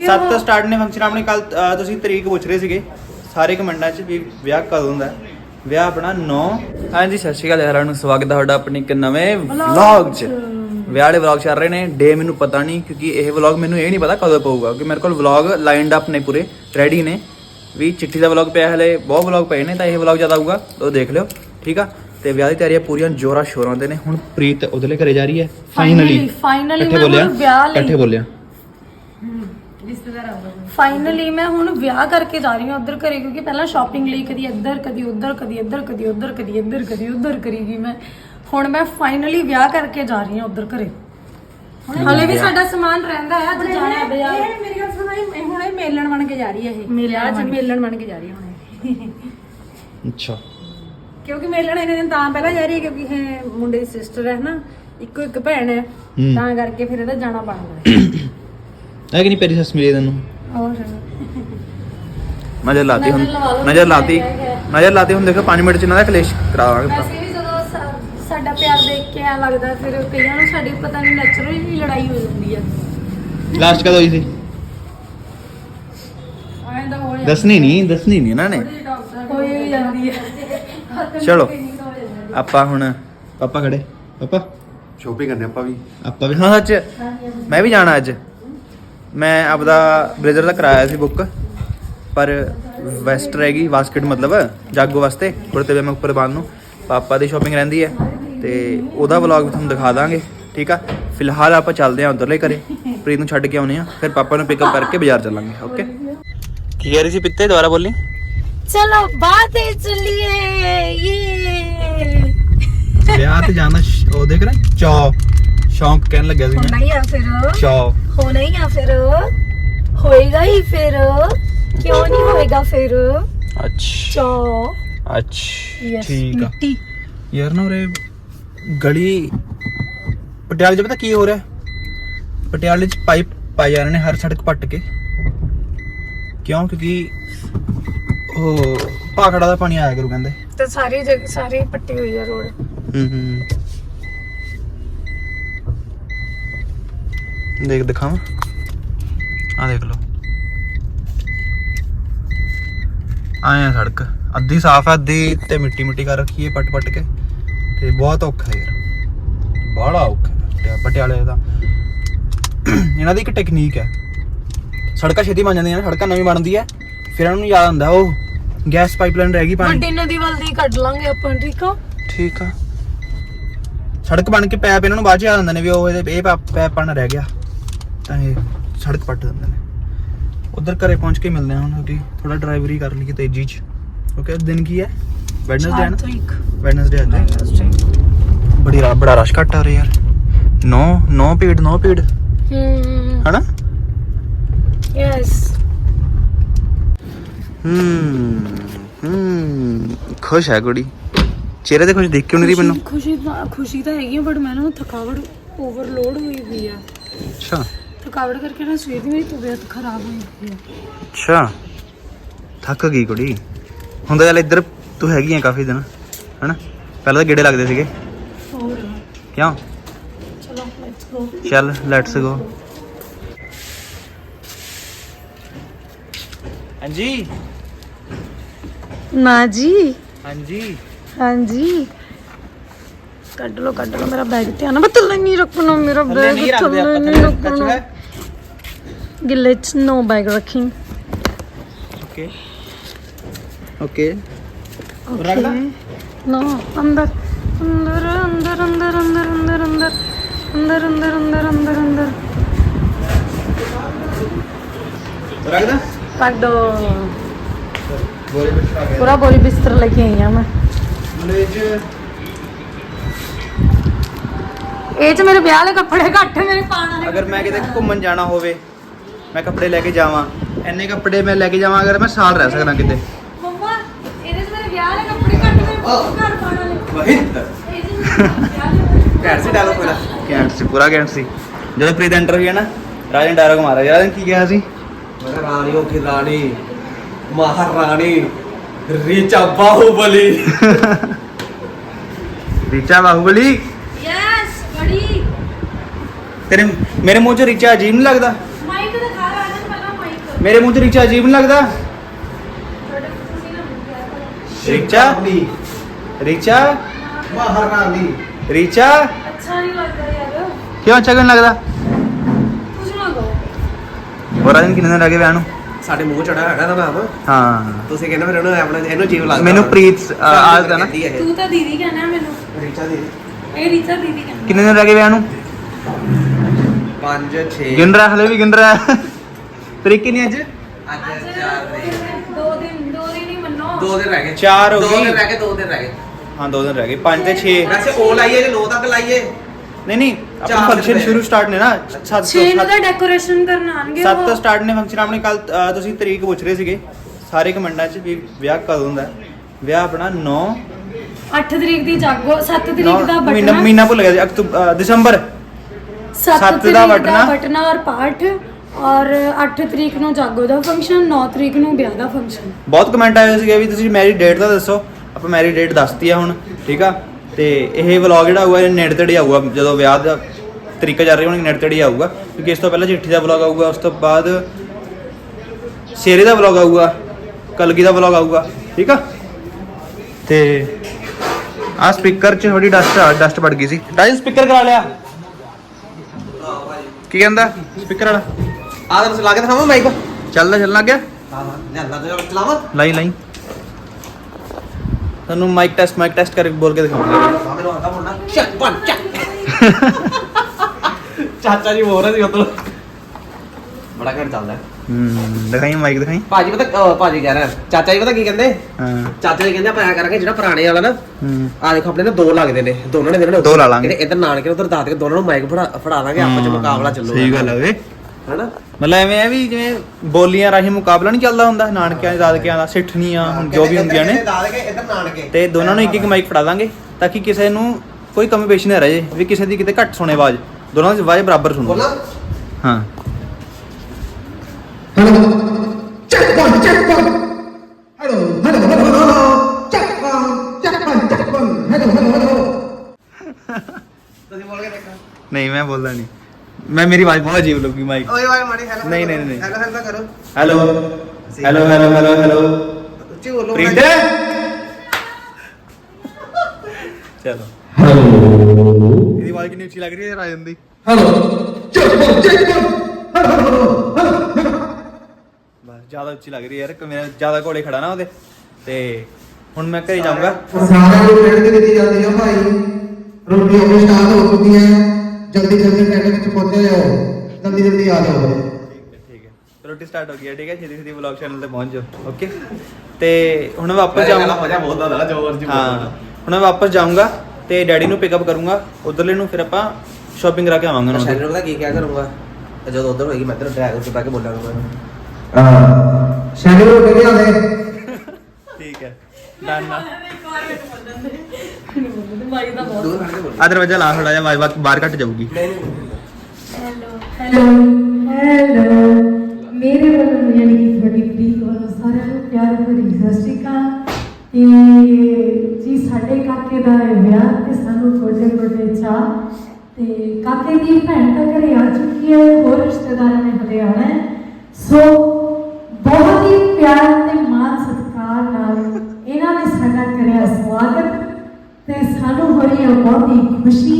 ਸੱਤ ਤੋਂ ਸਟਾਰਟ ਨੇ ਫੰਕਸ਼ਨ ਆਪਣੇ ਕੱਲ ਤੁਸੀਂ ਤਰੀਕ ਪੁੱਛ ਰਹੇ ਸੀਗੇ। ਸਾਰੇ ਕਮੈਂਟਾਂ 'ਚ ਵੀ ਵਿਆਹ ਕਦੋਂ ਦਾ ਹੈ? ਵਿਆਹ ਆਪਣਾ 9 ਹਾਂਜੀ ਸਤਿ ਸ਼੍ਰੀ ਅਕਾਲ ਸਾਰਿਆਂ ਨੂੰ ਸਵਾਗਤ ਹੈ ਤੁਹਾਡਾ ਆਪਣੇ ਇੱਕ ਨਵੇਂ ਵਲੌਗ 'ਚ। ਵਿਆਹ ਵਾਲੇ ਵਲੌਗ ਚੱਲ ਰਹੇ ਨੇ ਡੇ ਮੈਨੂੰ ਪਤਾ ਨਹੀਂ ਕਿਉਂਕਿ ਇਹ ਵਲੌਗ ਮੈਨੂੰ ਇਹ ਨਹੀਂ ਪਤਾ ਕਦੋਂ ਪਊਗਾ ਕਿਉਂਕਿ ਮੇਰੇ ਕੋਲ ਵਲੌਗ ਲਾਈਨਡ ਅਪ ਨੇ ਪੂਰੇ ਰੈਡੀ ਨੇ। ਵੀ ਚਿੱਠੀ ਦਾ ਵਲੌਗ ਪਿਆ ਹਲੇ ਬਹੁਤ ਵਲੌਗ ਪਏ ਨੇ ਤਾਂ ਇਹ ਵਲੌਗ ਜ਼ਿਆਦਾ ਆਊਗਾ ਉਹ ਦੇਖ ਲਿਓ ਠੀਕ ਆ? ਤੇ ਵਿਆਹ ਦੀ ਤਿਆਰੀਆਂ ਪੂਰੀਆਂ ਜੋਰਾਂ ਸ਼ੋਰਾਂ ਤੇ ਨੇ ਹੁਣ ਪ੍ਰੀਤ ਉਧਰਲੇ ਘਰੇ ਜਾ ਰਹੀ ਹੈ ਫਾਈਨਲੀ ਫਾਈਨਲੀ ਇਕੱਠੇ ਮੈਂ ਹੁਣ ਵਿਆਹ ਲਈ। ਇਕੱਠੇ ਬੋਲਿਆ? ਫਾਈਨਲੀ ਮੈਂ ਹੁਣ ਵਿਆਹ ਕਰਕੇ ਜਾ ਰਹੀ ਹਾਂ ਉਧਰ ਘਰੇ ਕਿਉਂਕਿ ਪਹਿਲਾਂ ਸ਼ਾਪਿੰਗ ਲਈ ਕਦੀ ਇੱਧਰ ਕਦੀ ਉੱਧਰ ਕਦੀ ਇੱਧਰ ਕਦੀ ਉੱਧਰ ਕਦੀ ਇੱਧਰ ਕਦੀ ਉੱਧਰ ਕਰੀ ਗਈ ਮੈਂ। ਹੁਣ ਮੈਂ ਫਾਈਨਲੀ ਵਿਆਹ ਕਰਕੇ ਜਾ ਰਹੀ ਹਾਂ ਉਧਰ ਘਰੇ। ਹਲੇ ਵੀ ਸਾਡਾ ਸਮਾਨ ਰਹਿੰਦਾ ਹੈ ਅੱਜ ਜਾਣਾ ਬਾਜ਼ਾਰ। ਇਹ ਮੇਰੀ ਗੱਲ ਸੁਣੋ ਇਹ ਹੁਣ ਇਹ ਮੇਲਣ ਬਣ ਕੇ ਜਾ ਰਹੀ ਹੈ ਇਹ। ਵਿਆਹ ਚ। ਮੇਲਣ ਬਣ ਕੇ ਜਾ ਰਹੀ ਹੈ ਹੁਣ ਇਹ। ਅੱਛਾ। ਕਿਉਂਕਿ ਮੇਲਣ ਇਹਨੇ ਦਿਨ ਤਾਂ ਪਹਿਲਾਂ ਜਾ ਰਹੀ ਹੈ ਕਿਉਂਕਿ ਇਹ ਮੁੰਡੇ ਦੀ ਸਿਸਟਰ ਹੈ ਨਾ ਇੱਕੋ ਇੱਕ ਭੈਣ ਹੈ ਹੂੰ। ਤਾਂ ਕਰਕੇ ਫਿਰ ਇਹਦਾ ਜਾਣਾ ਬਣਦਾ ਹੈ। ਹੈ ਕਿ ਨਹੀਂ ਪੈਰੀ ਸੱਸ ਮਿਲੀ ਤੈਨੂੰ? ਹੋਰ। ਨਜ਼ਰ ਲਾਤੀ ਹੁਣ ਨਜ਼ਰ ਲਵਾ ਲਓ ਨਜ਼ਰ ਲਾਤੀ ਕਿਆ ਕਿਆ। ਨਜ਼ਰ ਲਾਤੀ ਹੁਣ ਦੇਖੋ 5 ਮਿੰਟ ਚ ਇਹਨਾਂ ਦਾ ਕਲੇਸ਼ ਕਰਾਵਾਂਗੇ ਵੈਸੇ ਵੀ ਜਦੋਂ ਸਾ- ਸਾਡਾ ਪਿਆਰ ਦੇਖ ਕੇ ਆ ਲੱਗਦਾ ਫਿਰ ਕਈਆਂ ਨੂੰ ਸਾਡੀ ਪਤਾ ਨਹੀਂ ਨੈਚੁਰਲ ਹੀ ਲੜਾਈ ਹੋ ਜਾਂਦੀ ਹੈ ਲਾਸਟ ਕਦ ਹੋਈ ਸੀ? ਆਏ ਤਾਂ ਹੋ ਦੱਸਣੀ ਨਹੀਂ ਦੱਸਣੀ ਨਹੀਂ ਇਹਨਾਂ ਨੇ। ਹੋਈ ਹੋਈ ਜਾਂਦੀ ਹੈ ਚਲੋ ਆਪਾਂ ਹੁਣ ਪਾਪਾ ਖੜੇ ਪਾਪਾ। ਸ਼ੋਪਿੰਗ ਕਰਨੇ ਆਪਾਂ ਵੀ। ਆਪਾਂ ਵੀ ਹਾਂ ਸੱਚ। ਮੈਂ ਵੀ ਜਾਣਾ ਅੱਜ। ਮੈਂ ਆਪਦਾ ਬ੍ਰੇਜ਼ਰ ਦਾ ਕਰਾਇਆ ਸੀ ਬੁੱਕ ਪਰ ਵੈਸਟ ਰਹੇਗੀ ਬਾਸਕਟ ਮਤਲਬ ਜਾਗੋ ਵਾਸਤੇ ਕੁੜਤੇ ਪਜਾਮੇ ਉੱਪਰ ਪਾਉਣ ਨੂੰ। ਪਾਪਾ ਦੀ ਸ਼ਾਪਿੰਗ ਰਹਿੰਦੀ ਹੈ ਤੇ ਉਹਦਾ ਵਲੌਗ ਵੀ ਤੁਹਾਨੂੰ ਦਿਖਾ ਦਾਂਗੇ ਠੀਕ ਆ? ਫਿਲਹਾਲ ਆਪਾਂ ਚੱਲਦੇ ਹਾਂ ਉਧਰਲੇ ਘਰੇ। ਪ੍ਰੀਤ ਨੂੰ ਛੱਡ ਕੇ ਆਉਨੇ ਆ ਫਿਰ ਪਾਪਾ ਨੂੰ ਪਿਕਅਪ ਕਰਕੇ ਬਾਜ਼ਾਰ ਚੱਲਾਂਗੇ ਓਕੇ ਕੀ ਕਹਿ ਰਹੀ ਸੀ ਪਿੱਤੇ ਦੁਬਾਰਾ ਬੋਲੀ? ਚਲੋ ਬਾतें ਚਲਿਏ ये ਵਿਆਹ ਤੇ ਜਾਣਾ ਉਹ ਦੇਖ ਰਿਹਾ ਚੌ। ਸ਼ੌਂਕ ਕਹਿਣ ਲੱਗਿਆ ਸੀ ਹੋਣਾ ਮੈਂ ਹੀ ਆ ਫਿਰ। ਚੌ ਹੋਣਾ ਹੀ ਆ ਫਿਰ। ਹੋਏਗਾ ਹੀ ਫਿਰ। ਕਿਉਂ ਨਹੀਂ ਹੋਏਗਾ ਫਿਰ? ਅੱਛਾ। ਚੋ। ਅੱਛਾ। ਯੈਸ ਠੀਕ ਆ। ਮਿੱਟੀ। ਯਾਰ ਨਾ ਉਰੇ ਗਲੀ ਪਟਿਆਲੇ 'ਚ ਪਤਾ ਕੀ ਹੋ ਰਿਹਾ? ਪਟਿਆਲੇ 'ਚ ਪਾਈਪ ਪਾਏ ਜਾ ਰਹੇ ਨੇ ਹਰ ਸੜਕ ਪੱਟ ਕੇ। ਕਿਉਂ? ਕਿਉਂਕਿ ਉਹ ਭਾਖੜਾ ਦਾ ਪਾਣੀ ਆਇਆ ਕਰੂ ਕਹਿੰਦੇ। ਤੇ ਸਾਰੀ ਜਗ੍ਹਾ ਸਾਰੀ ਪੱਟੀ ਹੋਈ ਆ ਰੋਡ। ਹੂੰ ਹੂੰ। ਦੇਖ ਦਿਖਾਵਾਂ ਆ ਦੇਖ ਲਓ ਆਇਆ ਸੜਕ ਅੱਧੀ ਸਾਫ਼ ਹੈ ਅੱਧੀ ਤੇ ਮਿੱਟੀ ਮਿੱਟੀ ਕਰ ਰੱਖੀ ਹੈ ਪੱਟ ਪੱਟ ਕੇ ਤੇ ਬਹੁਤ ਔਖਾ ਯਾਰ ਬੜਾ ਔਖਾ ਹੈ ਪਟਿਆਲੇ ਦਾ ਇਹਨਾਂ ਦੀ ਇੱਕ ਟੈਕਨੀਕ ਹੈ ਸੜਕਾਂ ਛੇਤੀ ਬਣ ਜਾਂਦੀਆਂ ਨੇ ਸੜਕਾਂ ਨਵੀਂ ਬਣਦੀ ਹੈ ਫਿਰ ਇਹਨਾਂ ਨੂੰ ਯਾਦ ਆਉਂਦਾ ਉਹ ਗੈਸ ਪਾਈਪਲਾਈਨ ਰਹਿ ਗਈ ਪਾਣੀ ਵੱਡੀ ਨਦੀ ਵੱਲ ਦੀ ਕੱਢ ਲਾਂਗੇ ਆਪਾਂ ਠੀਕ ਆ ਠੀਕ ਆ ਸੜਕ ਬਣ ਕੇ ਪੈਪ ਇਹਨਾਂ ਨੂੰ ਬਾਅਦ ਚ ਆ ਜਾਂਦੇ ਨੇ ਵੀ ਉਹ ਇਹਦੇ ਇਹ ਪੈਪ ਪੈਪ ਪਾਣਾ ਰਹਿ ਗਿਆ ਤਾਂ ਇਹ ਸੜਕ ਪੱਟ ਦਿੰਦੇ ਨੇ। ਉਧਰ ਘਰੇ ਪਹੁੰਚ ਕੇ ਮਿਲਦੇ ਹਾਂ ਹੁਣ ਕਿਉਂਕਿ ਥੋੜਾ ਡਰਾਈਵਰੀ ਕਰ ਲਈਏ ਤੇਜ਼ੀ ਚ। ਓਕੇ ਦਿਨ ਕੀ ਹੈ? ਵੈਡਨਸਡੇ ਹੈ ਨਾ? ਤਰੀਕ। ਵੈਡਨਸਡੇ ਅੱਜ। ਹੈ। ਬੜੀ ਰਾ- ਬੜਾ ਰਸ਼ ਘੱਟ ਆ ਰਿਹਾ ਯਾਰ। ਨੋ ਨੋ ਭੀੜ ਨੋ ਭੀੜ। ਹੂੰ। ਹਨਾ? ਯੈਸ ਹੂੰ ਹੂੰ। ਖੁਸ਼ ਹੈ ਕੁੜੀ। ਚਿਹਰੇ ਤੇ ਕੁਝ ਦੇਖ ਕਿਉਂ ਨਹੀਂ ਰਹੀ ਮੈਨੂੰ। ਖੁਸ਼ੀ ਤਾਂ ਖੁਸ਼ੀ ਤਾਂ ਹੈਗੀ ਆ ਬਟ ਮੈਂ ਨਾ ਥਕਾਵਟ ਓਵਰਲੋਡ ਹੋਈ ਪਈ ਆ। ਅੱਛਾ। ਥਕਾਵਟ ਕਰਕੇ ਨਾ ਸਵੇਰ ਦੀ ਮੇਰੀ ਤਬੀਅਤ ਖਰਾਬ ਹੋਈ ਪਈ ਆ। ਅੱਛਾ। ਥੱਕ ਗਈ ਕੁੜੀ। ਹੁੰਦਾ ਚੱਲ ਇੱਧਰ ਤੂੰ ਹੈਗੀ ਆ ਕਾਫੀ ਦਿਨ ਹਨਾ? ਪਹਿਲਾਂ ਤਾਂ ਗੇੜੇ ਲੱਗਦੇ ਸੀਗੇ। ਹੋਰ। ਕਿਉਂ? ਚਲੋ ਲੈਟਸ ਗੋ ਚੱਲ ਲੈਟਸ ਗੋ ਹਾਂਜੀ। ਨਾ ਜੀ। ਹਾਂਜੀ। ਹਾਂਜੀ। ਕੱਢ ਲੋ ਕੱਢ ਲੋ ਮੇਰਾ ਬੈਗ ਧਿਆਨ ਨਾਲ। ਥੱਲੇ ਨਹੀਂ ਰੱਖਣਾ ਮੇਰਾ ਥੱਲੇ ਬੈਗ ਨਹੀਂ ਰੱਖਦੇ ਆਪਾਂ ਨਹੀਂ ਥੱਲੇ ਰੱਖਣਾ। ਹੈ ਗਿੱਲੇ ਚ ਨੋ ਬੈਗ ਰੱਖੀ ਓਕੇ ਓਕੇ ਰੱਖਦਾ ਨਾ ਅੰਦਰ ਅੰਦਰ ਅੰਦਰ ਅੰਦਰ ਅੰਦਰ ਅੰਦਰ ਅੰਦਰ ਅੰਦਰ ਅੰਦਰ ਅੰਦਰ ਅੰਦਰ ਅੰਦਰ ਰੱਖਦਾ ਕੱਢ ਦੋ ਆ ਗਿਆ ਪੂਰਾ ਬੋਰੀ ਬਿਸਤਰ ਲੈ ਕੇ ਆਈ ਆ ਮੈਂ ਮਲੇਜ ਇਹ ਚ ਮੇਰੇ ਵਿਆਹ ਵਾਲੇ ਕੱਪੜੇ ਘੱਟ ਮੇਰੇ ਪਾਣ ਵਾਲੇ ਅਗਰ ਮੈਂ ਕਿਤੇ ਘੁੰਮਣ ਜਾਣਾ ਹੋਵੇ ਮੈਂ ਕੱਪੜੇ ਲੈ ਕੇ ਜਾਵਾਂ। ਐਨੇ ਕੱਪੜੇ ਮੈਂ ਲੈ ਕੇ ਜਾਵਾਂ ਅਗਰ ਮੈਂ ਸਾਲ ਰਹਿ ਸਕਦਾ ਕਿਤੇ। ਮੰਮਾ ਇਹਦੇ ਚ ਮੇਰੇ ਵਿਆਹ ਵਾਲੇ ਕੱਪੜੇ ਘੱਟ ਮੇਰੇ ਘਰ ਪਾਣ ਵਾਲੇ ਵਹਿਦ ਘੈਂਟ ਸੀ ਡਾਇਲੌਗ ਪੂਰਾ ਸੀ ਪੂਰਾ ਸੀ। ਜਦੋਂ ਪ੍ਰੀਤ ਐਂਟਰ ਹੋਈ ਹੈ ਨਾ ਰਾਜਨ ਡਾਇਲੌਗ ਮਾਰਿਆ। ਰਾਜਨ ਕੀ ਕਿਹਾ ਸੀ? ਮੈਂ ਰਾਣੀਓ ਕੀ ਰਾਣੀ ਮਹਾਰਾਣੀ ਰੀਚਾ ਬਾਹੂਬਲੀ। ਰੀਚਾ ਬਾਹੂਬਲੀ? ਯੈਸ ਬੜੀ। ਤੇਰੇ ਮੇਰੇ ਮੂੰਹ 'ਚ ਰੀਚਾ ਅਜੀਬ ਨਹੀਂ ਲੱਗਦਾ ਮਾਈਕ ਦਿਖਾ ਰਾਜਨ ਪਹਿਲਾਂ ਮੇਰੇ ਮੂੰਹ 'ਚ ਰੀਚਾ ਅਜੀਬ ਨਹੀਂ ਲੱਗਦਾ? ਰੀਚਾ? ਰੀਚਾ? ਮਹਾਰਾਣੀ ਰੀਚਾ? ਅੱਛਾ ਨਹੀਂ ਲੱਗਦਾ ਯਾਰ ਕਿਉਂ ਅੱਛਾ ਕਿਉਂ ਨੀ ਲੱਗਦਾ? ਕੁਝ ਨਾ ਕਹੋ ਹੋਰਾਂ ਦਿਨ ਕਿੰਨੇ ਦਿਨ ਰਹਿ ਗਏ ਵਿਆਹ ਨੂੰ? ਸਾਡੇ ਮੂੰਹ ਚੜਾ ਹੈਗਾ ਦਾ ਨਾਮ ਹਾਂ। ਤੁਸੀਂ ਕਹਿੰਦੇ ਫਿਰ ਇਹਨੂੰ ਆਪਣਾ ਇਹਨੂੰ ਜੀਵ ਲੱਗਦਾ। ਮੈਨੂੰ ਪ੍ਰੀਤ ਆਜ ਦਾ ਨਾ। ਕਹਿੰਦੀ ਤੂੰ ਤਾਂ ਦੀਦੀ ਕਹਿਣਾ ਮੈਨੂੰ। ਰੀਚਾ ਦੀ ਇਹ ਰੀਚਾ ਦੀਦੀ ਕਹਿਣਾ ਕਿੰਨੇ ਦਿਨ ਰਹਿ ਗਏ ਵਿਆਹ ਨੂੰ? 5 6 ਗਿਣ ਰਿਹਾ ਹਲੇ ਵੀ ਗਿਣ ਰਿਹਾ ਤਰੀਕ ਨਹੀਂ ਅੱਜ? ਅੱਜ ਚਾਰ ਦੇ ਦੋ ਦਿਨ ਦੋ ਦਿਨ ਹੀ ਮੰਨੋ। ਦੋ ਦਿਨ ਰਹਿ ਗਏ। ਚਾਰ ਹੋ ਦੋ ਗਈ। ਦਿਨ ਰਹਿ ਗਏ ਦੋ ਦਿਨ ਰਹਿ ਗਏ। ਹਾਂ ਦੋ ਦਿਨ ਰਹਿ ਗਏ। 5 ਤੇ 6 ਵੈਸੇ ਉਹ ਲਾਈਏ ਜੇ 9 ਤੱਕ ਲਾਈਏ। ਨਹੀਂ ਨਹੀਂ ਚਾਰ ਦਿਨ ਫੰਕਸ਼ਨ ਸ਼ੁਰੂ ਸਟਾਰਟ ਨੇ ਨਾ। 7 ਛੇ ਨੂੰ ਤਾਂ ਡੈਕੋਰੇਸ਼ਨ ਕਰਨ ਆਣਗੇ ਸੱਤ ਤੋਂ ਸਟਾਰਟ ਨੇ ਫੰਕਸ਼ਨ ਆਪਣੇ। ਕੱਲ ਤੁਸੀਂ ਤਰੀਕ ਪੁੱਛ ਰਹੇ ਸੀਗੇ। ਸਾਰੇ ਕਮੈਂਟਾਂ 'ਚ ਵੀ ਵਿਆਹ ਕਦੋਂ ਹੁੰਦਾ ਹੈ? ਵਿਆਹ ਆਪਣਾ 9 8 ਤਰੀਕ ਦੀ ਜਾਗੋ 7 ਤਰੀਕ ਦਾ ਮਹੀਨਾ ਬਟਨਾ ਮਹੀਨਾ ਭੁੱਲ ਗਿਆ ਜੀ, ਅਕਤੂਬਰ ਦਸੰਬਰ। 7 ਸੱਤ ਤਰੀਕ ਦਾ ਦਾ ਬਟਨਾ। ਬਟਨਾ ਔਰ ਪਾਠ। ਔਰ 8 ਤਰੀਕ ਨੂੰ ਜਾਗੋ ਦਾ ਫੰਕਸ਼ਨ 9 ਤਰੀਕ ਨੂੰ ਵਿਆਹ ਦਾ ਫੰਕਸ਼ਨ ਬਹੁਤ ਕਮੈਂਟ ਆਏ ਸੀਗੇ ਵੀ ਤੁਸੀਂ ਮੈਰਿਜ ਡੇਟ ਦਾ ਦੱਸੋ। ਆਪਾਂ ਮੈਰਿਜ ਡੇਟ ਦੱਸਤੀ ਆ ਹੁਣ ਠੀਕ ਆ? ਤੇ ਇਹ ਵਲੌਗ ਜਿਹੜਾ ਆਊਗਾ ਇਹ ਨੇੜੇ ਤੇੜੇ ਆਊਗਾ ਜਦੋਂ ਵਿਆਹ ਦਾ ਤਰੀਕਾ ਚੱਲ ਰਿਹਾ ਹੁਣ ਨੇੜੇ ਤੇੜੇ ਆਊਗਾ। ਕਿਉਂਕਿ ਇਸ ਤੋਂ ਪਹਿਲਾਂ ਚਿੱਠੀ ਦਾ ਵਲੌਗ ਆਊਗਾ ਉਸ ਤੋਂ ਬਾਅਦ ਸ਼ੇਰੇ ਦਾ ਵਲੌਗ ਆਊਗਾ ਕਲਗੀ ਦਾ ਵਲੌਗ ਆਊਗਾ ਠੀਕ ਆ? ਤੇ ਆ ਸਪੀਕਰ 'ਚ ਥੋੜੀ ਡਸਟ ਡਸਟ ਵੜ ਗਈ ਸੀ। ਡਾਇਨ ਸਪੀਕਰ ਕਰਾ ਲਿਆ। ਕੀ ਕਹਿੰਦਾ? ਸਪੀਕਰ ਵਾਲਾ। ਆ ਤਾਂ ਲਾ ਕੇ ਦਿਖਾਵਾਂ ਮਾਈਕ ਚੱਲਦਾ ਚੱਲਣ ਲੱਗ ਗਿਆ ਹਾਂ ਹਾਂ ਲਿਆਂਦਾ ਤੇ ਚਲਾਵਾਂ? ਲਾਈ ਲਾਈ। ਤੁਹਾਨੂੰ ਮਾਈਕ ਟੈਸਟ ਮਾਈਕ ਟੈਸਟ ਕਰਕੇ ਬੋਲ ਕੇ ਦਿਖਾਉਂਗਾ ਆ ਮੈਨੂੰ ਆਉਂਦਾ ਮੁੰਡਾ। ਚੱਕ ਪੰ ਚੱਕ ਚਾਚਾ ਜੀ ਬੋਲ ਰਹੇ ਸੀ ਉਦੋਂ ਬੜਾ ਘੈਂਟ ਚੱਲਦਾ। ਹੈ। ਹੂੰ ਦਿਖਾਈ ਮਾਈਕ ਦਿਖਾਈ। ਭਾਜੀ ਪਤਾ ਅਹ ਭਾਜੀ ਕਹਿ ਰਿਹਾ। ਚਾਚਾ ਜੀ ਪਤਾ ਕੀ ਕਹਿੰਦੇ? ਹਾਂ। ਚਾਚਾ ਜੀ ਕਹਿੰਦੇ ਆਪਾਂ ਐਂ ਕਰਾਂਗੇ ਜਿਹੜਾ ਪੁਰਾਣੇ ਵਾਲਾ ਨਾ ਹੂੰ। ਆ ਦੇਖੋ ਆਪਣੇ ਨਾ ਦੋ ਲੱਗਦੇ ਨੇ। ਦੋਨਾਂ ਨੇ ਦੇਣੇ ਨੇ। ਦੋ ਲਾ ਲਾਂਗੇ। ਇਹਦੇ ਇੱਧਰ ਨਾਨਕੇ ਉਧਰ ਦਾਦਕੇ ਦੋਨਾਂ ਨੂੰ ਮਾਈਕ ਫੜਾ ਫੜਾ ਦਾਂਗੇ ਆਪਸ ਚ ਮੁਕਾਬਲਾ ਚੱਲੂਗਾ। ਸਹੀ ਗੱਲ ਹੈ ਵੇ। ਹਨਾ? ਮਤਲਬ ਐਵੇਂ ਹੈ ਵੀ ਜਿਵੇਂ ਬੋਲੀਆਂ ਰਾਹੀਂ ਮੁਕਾਬਲਾ ਨਹੀਂ ਚੱਲਦਾ ਹੁੰਦਾ ਨਾਨਕਿਆਂ ਦੇ ਦਾਦਕਿਆਂ ਦਾ ਸਿੱਠਣੀਆਂ ਹੁਣ ਜੋ ਵੀ ਹੁੰਦੀਆਂ ਨੇ। ਦਾਦਕੇ ਇੱਧਰ ਨਾਨਕੇ। ਤੇ ਦੋਨਾਂ ਨੂੰ ਇੱਕ ਇੱਕ ਮਾਈਕ ਫੜਾ ਦਾਂਗੇ ਤਾਂ ਕਿ ਕਿਸੇ ਨੂੰ ਕੋਈ ਕਮੀ ਪੇਸ਼ ਨਾ ਰਹੇ ਵੀ ਕਿਸੇ ਦੀ ਕਿਤੇ ਘੱਟ ਸੁਣੇ ਆਵਾਜ਼। ਦੋਨਾਂ ਦੀ ਆਵਾਜ਼ ਬਰਾਬਰ ਸੁਣੋ। ਹਾਂ। ਤੁਸੀਂ ਬੋਲ ਕੇ ਦੇਖੋ। ਨਹੀਂ ਮੈਂ ਬੋਲਦਾ ਨਹੀਂ। ਮੈਂ ਮੇਰੀ ਆਵਾਜ਼ ਬਹੁਤ ਅਜੀਬ ਲੱਗੂਗੀ ਮਾਈਕ। ਓਏ ਓਏ ਮਾੜੀ ਹੈਲੋ ਨਹੀਂ, ਨਹੀਂ, ਨਹੀਂ। ਹੈਲੋ ਹੈਲੋ ਕਰੋ। Hello. Hello hello hello hello. ਉੱਚੀ ਬੋਲੋ ਪ੍ਰਿੰਟ? ਚਲੋ। ਇਹਦੀ ਆਵਾਜ਼ ਕਿੰਨੀ ਉੱਚੀ ਲੱਗ ਰਹੀ ਹੈ ਰਾਜਨ ਦੀ। ਬਸ ਜ਼ਿਆਦਾ ਉੱਚੀ ਲੱਗ ਰਹੀ ਹੈ ਯਾਰ ਕਿ ਮੇਰਾ ਜ਼ਿਆਦਾ ਕੋਲੇ ਖੜਾ ਨਾ ਉਹਦੇ। ਤੇ ਹੁਣ ਮੈਂ ਘਰੇ ਜਾਊਂਗਾ। ਸਾਰਿਆਂ ਨੂੰ ਮਿਹਨਤ ਦਿੱਤੀ ਜਾਂਦੀ ਹੈ ਭਾਈ। ਰੋਟੀਆਂ ਵੀ ਸਟਾਰਟ ਹੋ ਚੁੱਕੀਆਂ ਜਲਦੀ ਜਲਦੀ ਟੈਂਟ ਵਿੱਚ ਪਹੁੰਚੇ ਜਾਓ ਜਲਦੀ ਜਲਦੀ ਆ ਜਾਓ। ਠੀਕ ਹੈ ਰੋਟੀ ਸਟਾਰਟ ਹੋ ਗਈ ਹੈ ਠੀਕ ਹੈ? ਛੇਤੀ ਛੇਤੀ ਵਲੌਗ ਚੈਨਲ ਤੇ ਪਹੁੰਚ ਜਾਓ ਓਕੇ ਤੇ ਹੁਣ ਮੈਂ ਵਾਪਸ ਜਾਊਂਗਾ। ਮਜ਼ਾ ਬਹੁਤ ਆਉਂਦਾ ਜੋਰ ਜੀ ਹਾਂ। ਹੁਣ ਮੈਂ ਵਾਪਸ ਜਾਊਂਗਾ ਤੇ ਡੈਡੀ ਨੂੰ ਪਿਕਅਪ ਕਰੂੰਗਾ ਉਧਰਲੇ ਨੂੰ ਫਿਰ ਆਪਾਂ ਸ਼ਾਪਿੰਗ ਕਰਾ ਕੇ ਆਵਾਂਗੇ ਉਹਨਾਂ ਸ਼ੈਲਰ ਦੀ ਪਤਾ ਕੀ ਕਿਆ ਕਰੂੰਗਾ? ਤੇ ਜਦੋਂ ਉਧਰ ਹੋਏਗੀ ਮੈਂ ਇੱਧਰ ਡਰੈਗ ਉੱਤੇ ਬੈ ਕੇ ਬੋਲਾਂਗਾ ਮੈਂ ਹਾਂ। ਸ਼ੈਲੀ ਰੋਟੀ ਨਹੀਂ ਆਉਂਦੇ ਠੀਕ ਹੈ। ਡਨ ਮਾਈ ਦਾ ਬਹੁਤ ਦੂਰ ਆ ਦਰਵਾਜ਼ਾ ਲਾ ਥੋੜਾ ਜਿਹਾ ਆਵਾਜ਼ ਬਾਹਰ ਘੱਟ ਜਾਊਗੀ। ਹੈਲੋ ਹੈਲੋ ਹੈਲੋ ਮੇਰੇ ਵੱਲੋਂ ਯਾਨੀ ਕਿ ਤੁਹਾਡੀ ਪ੍ਰੀਤ ਵੱਲੋਂ ਸਾਰਿਆਂ ਨੂੰ ਪਿਆਰ ਭਰੀ ਸਤਿ ਸ਼੍ਰੀ ਅਕਾਲ। ਤੇ ਜੀ ਸਾਡੇ ਕਾਕੇ ਦਾ ਇਹ ਵਿਆਹ ਤੇ ਸਾਨੂੰ ਛੋਟੇ ਛੋਟੇ ਚਾਹ ਤੇ ਕਾਕੇ ਦੀ ਭੈਣ ਤਾਂ ਘਰੇ ਆ ਚੁੱਕੀ ਹੈ ਹੋਰ ਰਿਸ਼ਤੇਦਾਰਾਂ ਨੇ ਹਲੇ ਆਉਣਾ ਹੈ। ਸੋ ਬਹੁਤ ਹੀ ਪਿਆਰ ਤੇ ਮਾਣ ਸਤਿਕਾਰ ਨਾਲ ਇਹਨਾਂ ਨੇ ਸਾਡਾ ਕਰਿਆ ਸਵਾਗਤ ਤੇ ਹੈ ਬਹੁਤੀ ਖੁਸ਼ੀ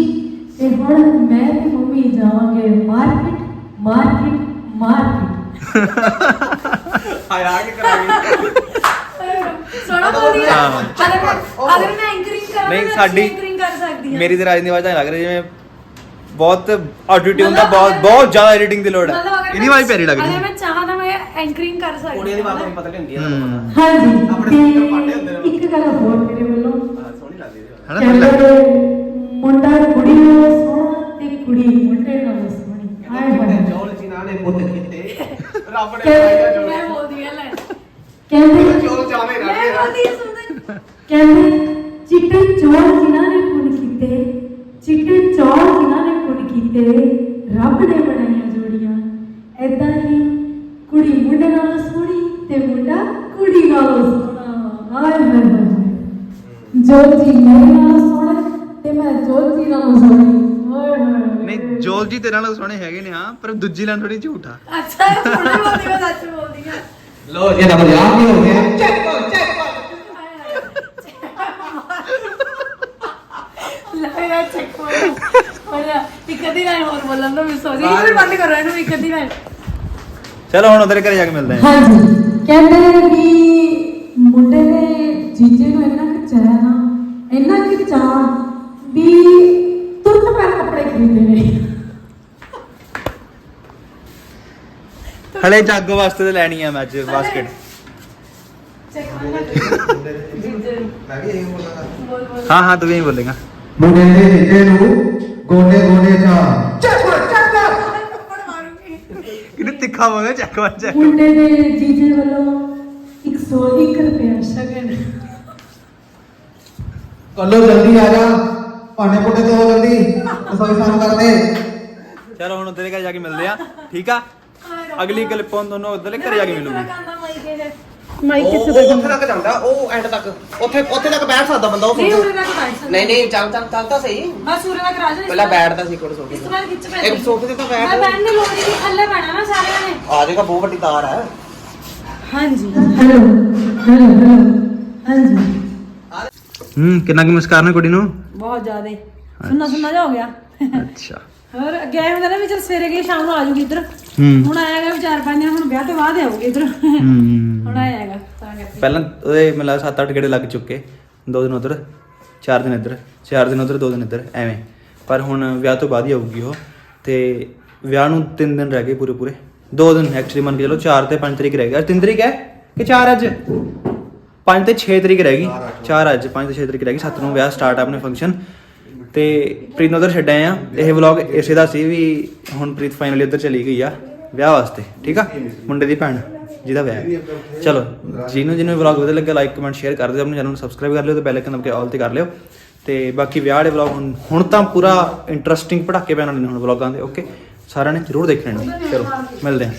ਤੇ ਹੁਣ ਮੈਂ ਤੇ ਮੰਮੀ ਜਾਵਾਂਗੇ ਮਾਰਕੀਟ ਮਾਰਕੀਟ ਮਾਰਕੀਟ ਹਾਏ ਆ ਕੇ ਕਰਾਂਗੇ? ਸੋਣਾ ਹੈ ਹਾਂ। ਅਗਰ ਮੈਂ ਅਗਰ ਮੈਂ ਐਂਕਰਿੰਗ ਕਰਾਂ ਨਹੀਂ, ਮੈਂ ਸਾਡੀ- ਐਂਕਰਿੰਗ ਕਰ ਸਕਦੀ ਹਾਂ। ਮੇਰੀ ਤੇ ਰਾਜ ਦੀ ਆਵਾਜ਼ ਲੱਗ ਰਹੀ ਜਿਵੇਂ ਬਹੁਤ ਆਟੀਟਿਊਡ ਦਾ ਬਹੁਤ ਬਹੁਤ ਜ਼ਿਆਦਾ ਐਡੀਟਿੰਗ ਦੀ ਲੋੜ ਹੈ। ਇਹਦੀ ਆਵਾਜ਼ ਪਿਆਰੀ ਲੱਗਦੀ। ਅਗਰ ਹੈ ਮੈਂ ਚਾਹਾਂ ਤਾਂ ਮੈਂ ਐਂਕਰਿੰਗ ਕਰ ਸਕਦੀ ਕੁੜੀਆਂ ਦੀ ਹਾਂ। ਬਾਤ ਨੂੰ ਪਤਾ ਨਹੀਂ ਹੁੰਦੀ ਹੈ। ਹਾਂਜੀ ਆਪਣੇ ਪਾਟੇ ਹੁੰਦੇ ਨੇ। ਇੱਕ ਗੱਲ ਹੋਰ ਮੇਰੇ ਵੱਲੋਂ ਹੈ ਹਨਾ ਥੋੜ੍ਹਾ ਜਿਹਾ? ਕਹਿੰਦੇ ਮੁੰਡਾ ਕੁੜੀ ਨਾਲੋਂ ਸੋਹਣਾ ਤੇ ਕੁੜੀ ਮੁੰਡੇ ਨਾਲੋਂ ਸੋਹਣੀ ਹਾਏ ਹਾਏ ਜੋਲ ਜੀ ਨਾਲ ਨੇ ਮੁੱਤ ਕੀਤੇ ਰੱਬ ਨੇ ਕਿ- ਪਾਇਆ ਜੋਲ ਮੈਂ ਬੋਲਦੀ ਹਾਂ ਲੈ ਕਹਿੰਦੇ ਜੋਲ ਚਾਵੇਂ ਮੈਂ ਰਹਿ ਬੋਲਦੀ ਹਾਂ ਸੁਣ ਕਹਿੰਦੇ ਚਿੱਟੇ ਚੌਲ ਜਿਨ੍ਹਾਂ ਨੇ ਪੁੰਨ ਕੀਤੇ ਚਿੱਟੇ ਚੌਲ ਜਿਨ੍ਹਾਂ ਨੇ ਪੁੰਨ ਕੀਤੇ ਰੱਬ ਨੇ ਬਣਾਈਆਂ ਜੋੜੀਆਂ ਐਦਾਂ ਹੀ ਕੁੜੀ ਮੁੰਡੇ ਨਾਲੋਂ ਸੋਹਣੀ ਤੇ ਮੁੰਡਾ ਕੁੜੀ ਨਾਲੋਂ ਸੋਹਣਾ ਹਾਏ ਹਾਏ ਹਾਏ ਜੋਤ ਜੀ ਮੇਰੇ ਨਾਲੋਂ ਸੋਹਣਾ ਤੇ ਮੈਂ ਜੋਤ ਜੀ ਨਾਲੋਂ ਸੋਹਣੀ। ਹਾਏ ਹਾਏ ਨਹੀਂ ਜੋਲ ਜੀ ਤੇਰੇ ਨਾਲ ਸੋਹਣੇ ਹੈਗੇ ਨੇ ਹਾਂ ਪਰ ਦੂਜੀ ਲਾਈਨ ਥੋੜੀ ਝੂਠ ਆ। ਅੱਛਾ ਇਹ ਥੋੜੀ ਬੋਲਦੀ ਮੈਂ ਸੱਚ ਬੋਲਦੀ ਲੋ ਜੀ ਇਹਦਾ ਮਜ਼ਾਕ ਨਹੀਂ ਹੋ ਗਿਆ। ਲੱਗਿਆ ਚੱਕ ਪਰ ਇੱਕ ਅੱਧੀ ਲਾਈਨ ਹੋਰ ਬੋਲਣ ਦਾ ਮਿਸ ਹੋ ਗਈ ਇੱਕ ਬੰਦ ਕਰੋ ਇਹਨੂੰ ਇੱਕ ਅੱਧੀ ਲਾਈਨ ਚਲੋ ਹੁਣ ਉਧਰ ਘਰੇ ਜਾ ਕੇ ਮਿਲਦੇ ਹਾਂ। ਹਾਂਜੀ। ਕਹਿੰਦੇ ਵੀ ਮੁੰਡੇ ਦੇ ਜੀਜੇ ਨੂੰ ਇੰਨਾ ਕਿ ਚਾਹ ਨਾ ਇੰਨਾ ਕਿ ਚਾਹ ਵੀ ਤੁਰਤ ਪੈਰ ਕੱਪੜੇ ਖਰੀਦੇ ਨੇ। ਹਲੇ ਜਾਗੋ ਵਾਸਤੇ ਤੇ ਲੈਣੀ ਆ ਮੈਂ ਅੱਜ ਬਾਸਕਟ ਹਾਂ ਹਾਂ ਤੂੰ ਵੀ ਬੋਲੇਗਾ। ਮੁੰਡੇ ਦੇ ਨੀਚੇ ਨੂੰ ਗੋਡੇ ਗੋਡੇ ਚਾ ਕਿੰਨੇ ਤਿੱਖਾ ਬੋਲੇ ਚੱਕ ਵਾਂ ਚੱਕ ਮੁੰਡੇ ਦੇ ਜੀਜੇ ਵੱਲੋਂ 101 ਰੁਪਏ ਸ਼ਗਨ। ਕੱਲੋ ਜਲਦੀ ਆ ਜਾ। ਭਾਂਡੇ ਪੁੱਟੇ ਤੋਂ ਜਲਦੀ। ਰਸੋਈ ਸਾਫ਼ ਕਰ ਦੇ। ਚਲੋ ਹੁਣ ਉਧਰ ਘਰੇ ਜਾ ਕੇ ਮਿਲਦੇ ਆ। ਠੀਕ ਆ? ਅਗਲੀ ਕਲਿੱਪ ਹੁਣ ਤੁਹਾਨੂੰ ਉਧਰ ਘਰੇ ਜਾ ਕੇ ਮਿਲੂਗੀ। ਮਾਈਕ ਉਹ ਉਹ ਉੱਥੇ ਤੱਕ ਜਾਂਦਾ ਉਹ ਐਂਡ ਤੱਕ। ਉੱਥੇ ਉੱਥੇ ਤੱਕ ਬੈਠ ਸਕਦਾ ਬੰਦਾ ਉਹ ਨਹੀਂ ਸੋਫੇ ਉਰੇ ਤੱਕ ਬੈਠ ਸਕਦਾ। ਨਹੀਂ ਨਹੀਂ ਚੱਲ ਚੱਲ ਚੱਲ ਤਾਂ ਸਹੀ। ਬਸ ਉਰੇ ਤੱਕ ਰਾਜਨ ਪਹਿਲਾਂ ਬੈਠਦਾ ਸੀ ਕੋਲ ਸੋਫੇ ਇਸ ਤਰ੍ਹਾਂ ਖਿੱਚ ਪੈ ਇੱਕ ਸੋਫੇ ਤੇ ਤਾਂ ਮੈਂ ਬੈਠ ਬੈਠਣ ਦੀ ਲੋੜ ਹੀ ਨਹੀਂ ਥੱਲੇ ਪੈਣਾ ਨਾ ਸਾਰਿਆਂ ਨੇ। ਆ ਜਾਏਗਾ ਬਹੁਤ ਵੱਡੀ ਤਾਰ ਹੈ। ਹਾਂਜੀ। Hello hello hello. ਹਾਂਜੀ। ਹੂੰ ਕਿੰਨਾ ਕਿ ਮੁਸਕਾਨ ਹੈ ਕੁੜੀ ਨੂੰ? ਬਹੁਤ ਜ਼ਿਆਦੇ। ਸੁਣਨਾ ਸੁਣਨਾ ਜਾ ਹੋ ਗਿਆ। ਅੱਛਾ। ਹੋਰ ਅੱਗੇ ਆਏ ਹੁੰਦਾ ਨਾ ਵੀ ਚਲ ਸਵੇਰੇ ਗਏ ਸ਼ਾਮ ਨੂੰ ਆ ਜੂਗੀ ਇੱਧਰ। ਹੁਣ ਆਏਗਾ ਵੀ ਚਾਰ ਪੰਜ ਦਿਨ ਹੁਣ ਵਿਆਹ ਤੋਂ ਬਾਅਦ ਆਉਗੇ ਇੱਧਰ। ਹੁਣ ਆਏਗਾ ਤਾਂ ਕਰਕੇ। ਪਹਿਲਾਂ ਉਹਦੇ ਮਤਲਬ 7-8 ਗੇੜੇ ਲੱਗ ਚੁੱਕੇ ਦੋ ਦਿਨ ਉਧਰ ਚਾਰ ਦਿਨ ਇੱਧਰ ਚਾਰ ਦਿਨ ਉਧਰ ਦੋ ਦਿਨ ਇੱਧਰ ਐਵੇਂ। ਪਰ ਹੁਣ ਵਿਆਹ ਤੋਂ ਬਾਅਦ ਹੀ ਆਊਗੀ ਉਹ ਤੇ ਵਿਆਹ ਨੂੰ 3 ਦਿਨ ਰਹਿ ਗਏ ਪੂਰੇ ਪੂਰੇ ਦੋ ਦਿਨ ਐਕਚੁਅਲੀ ਮੰਨ ਕੇ ਚਲੋ 4 ਤੇ 5 ਤਰੀਕ ਰਹਿ ਗਈ ਅੱਜ 3 ਤਰੀਕ ਹੈ ਕਿ 4 ਅੱਜ? 5 ਤੇ 6 ਤਰੀਕ ਰਹਿ ਗਈ। 4 ਅੱਜ। 5 ਤੇ 6 ਤਰੀਕ ਰਹਿ ਗਈ। 7 ਨੂੰ ਵਿਆਹ ਸਟਾਰਟ ਆਪਣੇ ਫੰਕਸ਼ਨ ਤੇ ਪ੍ਰੀਤ ਨੂੰ ਉਧਰ ਛੱਡਿਆ ਆ। ਇਹ ਵਲੌਗ ਇਸੇ ਦਾ ਸੀ ਵੀ ਹੁਣ ਪ੍ਰੀਤ ਫਾਈਨਲੀ ਉੱਧਰ ਚਲੀ ਗਈ ਆ ਵਿਆਹ ਵਾਸਤੇ ਠੀਕ ਆ? ਮੁੰਡੇ ਦੀ ਭੈਣ ਜਿਹਦਾ ਵਿਆਹ। ਚਲੋ ਜਿਹਨੂੰ ਜਿਹਨੂੰ ਵਲੌਗ ਵਧੀਆ ਲੱਗਾ ਲਾਈਕ ਕਮੈਂਟ ਸ਼ੇਅਰ ਕਰ ਦਿਓ ਆਪਣੇ ਚੈਨਲ ਨੂੰ ਸਬਸਕ੍ਰਾਈਬ ਕਰ ਲਿਓ ਤੇ ਬੈਲ ਆਈਕਨ ਦਬਾ ਕੇ ਆਲ ਤੇ ਕਰ ਲਿਓ। ਤੇ ਬਾਕੀ ਵਿਆਹ ਵਾਲੇ ਵਲੌਗ ਹੁਣ ਹੁਣ ਤਾਂ ਪੂਰਾ ਇੰਟਰਸਟਿੰਗ ਪੜਾਕੇ ਪੈਣ ਵਾਲੇ ਨੇ ਹੁਣ ਵਲੌਗਾਂ ਦੇ ਓਕੇ ਸਾਰਿਆਂ ਨੇ ਜ਼ਰੂਰ ਦੇਖਣੇ ਨੇ। ਚਲੋ ਮਿਲਦੇ ਹਾਂ।